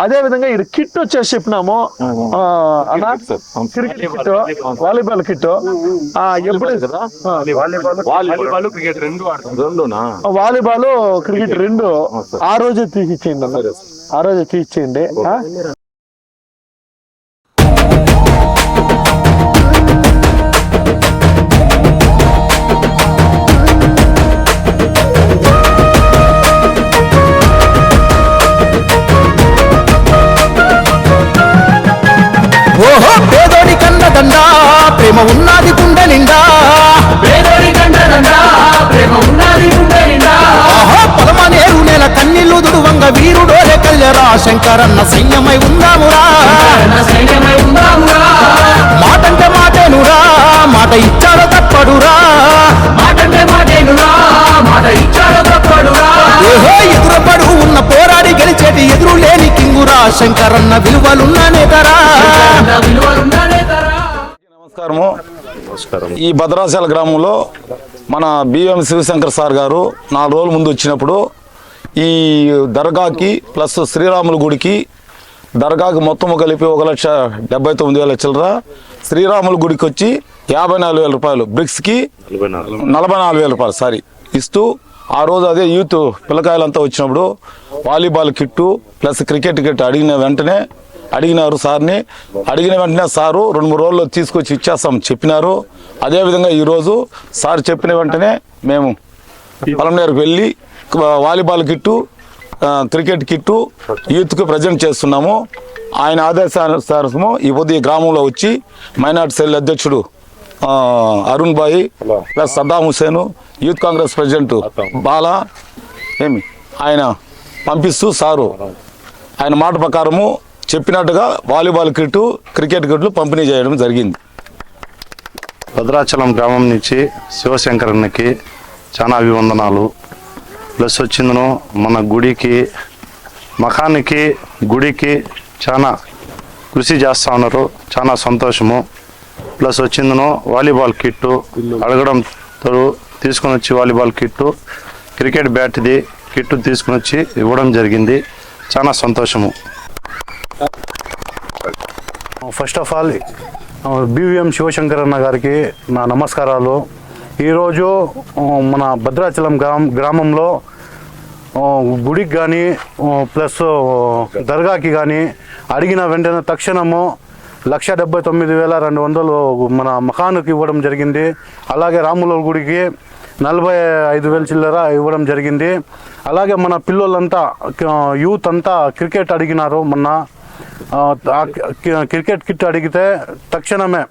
అదే విధంగా ఇది కిట్ వచ్చేసి చెప్పినాము. అన్నా? Cricket kit volleyball kit. ఆ, ఎప్పుడు? ఆ, వాలీబాల్ క్రికెట్ రెండు ఆడతాం. రెండునా? వాలీబాల్ క్రికెట్ రెండు. ఆ రోజే తీసిచ్చేయండి అన్న. ఆ రోజే తీసిచ్చేయండి ఓహో పేదోడి కన్నదండ ప్రేమ ఉన్నది గుండె నిండా పేదోడి కంటదండా ప్రేమ ఉన్నది గుండె నిండా ఆహో పొలమనేరు నెల కన్నీళ్ళు దుడువంగ వీరుడోలే కళ్యరా శంకరన్న సైన్యమై ఉందామురా. ఈ భద్రాచల గ్రామంలో మన బిఎం శివశంకర్ సార్ గారు నాలుగు రోజుల ముందు వచ్చినప్పుడు ఈ దర్గాకి ప్లస్ శ్రీరాముల గుడికి దర్గాకి మొత్తం కలిపి ఒక లక్ష డెబ్బై తొమ్మిది వేల చిల్లర శ్రీరాముల గుడికి వచ్చి యాభై నాలుగు వేల రూపాయలు బ్రిక్స్కి నలభై నాలుగు. వేల రూపాయలు సారీ ఇస్తూ ఆ రోజు అదే యూత్ పిల్లకాయలంతా వచ్చినప్పుడు volleyball kit plus cricket kit అడిగిన వెంటనే అడిగినారు సార్ని. అడిగిన వెంటనే సారు రెండు మూడు రోజుల్లో తీసుకొచ్చి ఇచ్చేస్తాం చెప్పినారు. అదేవిధంగా ఈరోజు సార్ చెప్పిన వెంటనే మేము పొలంనేరుకు వెళ్ళి వాలీబాల్ కిట్టు క్రికెట్ కిట్టు యూత్కి ప్రజెంట్ చేస్తున్నాము. ఆయన ఆదేశానుసారము ఈ పొద్దు ఈ గ్రామంలో వచ్చి మైనార్టీ సెల్ అధ్యక్షుడు అరుణ్ బాయి plus Saddam Hussain youth Congress president Bala ఏమి ఆయన పంపిస్తూ సారు. ఆయన మాట ప్రకారము చెప్పినట్టుగా వాలీబాల్ కిట్టు క్రికెట్ కిట్లు పంపిణీ చేయడం జరిగింది. భద్రాచలం గ్రామం నుంచి శివశంకరన్నకి చాలా అభివందనాలు. ప్లస్ వచ్చిందను మన గుడికి మఖానికి గుడికి చాలా కృషి చేస్తూ ఉన్నారు. చాలా సంతోషము. ప్లస్ వచ్చిందను వాలీబాల్ కిట్టు అడగడం తీసుకొని వచ్చి వాలీబాల్ కిట్టు క్రికెట్ బ్యాట్ది కిట్టు తీసుకొని వచ్చి ఇవ్వడం జరిగింది. చాలా సంతోషము. ఫస్ట్ ఆఫ్ ఆల్ బివిఎం శివశంకరన్న గారికి నా నమస్కారాలు. ఈరోజు uh, మన భద్రాచలం గ్రామ గ్రామంలో uh, గుడికి కానీ uh, ప్లస్ దర్గాకి కానీ అడిగిన వెంటనే తక్షణము లక్ష డెబ్బై తొమ్మిది వేల రెండు వందలు మన మకానుకి ఇవ్వడం జరిగింది. అలాగే రాముల గుడికి నలభై ఐదు వేల చిల్లర ఇవ్వడం జరిగింది. అలాగే మన పిల్లలంతా యూత్ అంతా క్రికెట్ అడిగినారు మొన్న. క్రికెట్ కిట్ అడిగితే తక్షణమే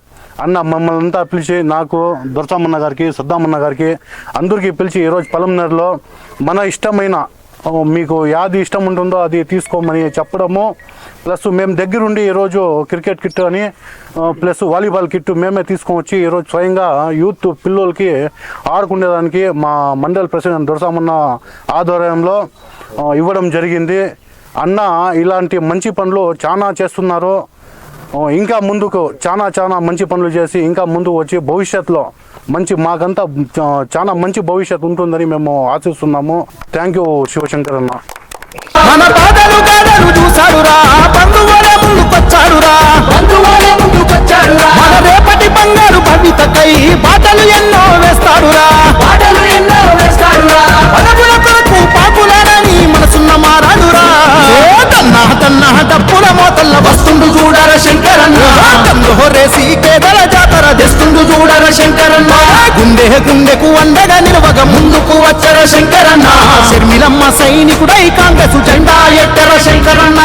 అన్న మమ్మల్ని అంతా పిలిచి నాకు దొరసామన్న గారికి సద్దామన్న గారికి అందరికీ పిలిచి ఈరోజు పొలంనేరులో మన ఇష్టమైన మీకు యాది ఇష్టం ఉంటుందో అది తీసుకోమని చెప్పడము ప్లస్ మేము దగ్గరుండి ఈరోజు క్రికెట్ కిట్ అని ప్లస్ వాలీబాల్ కిట్ మేమే తీసుకొని వచ్చి ఈరోజు స్వయంగా యూత్ పిల్లలకి ఆడుకునేదానికి మా మండల్ ప్రెసిడెంట్ దొరసామన్న ఆధ్వర్యంలో ఇవ్వడం జరిగింది. అన్న ఇలాంటి మంచి పనులు చాలా చేస్తున్నారు ఇంకా ముందుకు చాలా చాలా మంచి పనులు చేసి ఇంకా ముందు వచ్చి భవిష్యత్తులో మంచి మాకంతా చాలా మంచి భవిష్యత్తు ఉంటుందని మేము ఆశిస్తున్నాము. థ్యాంక్ యూ శివశంకర్ అన్న. గుండె గుండెకు అండగా నిలవగ ముందుకు వచ్చర శంకరన్న. శర్మిలమ్మ సైనికుడై కాంగ్రెస్ జెండా ఎట్టర శంకరన్న.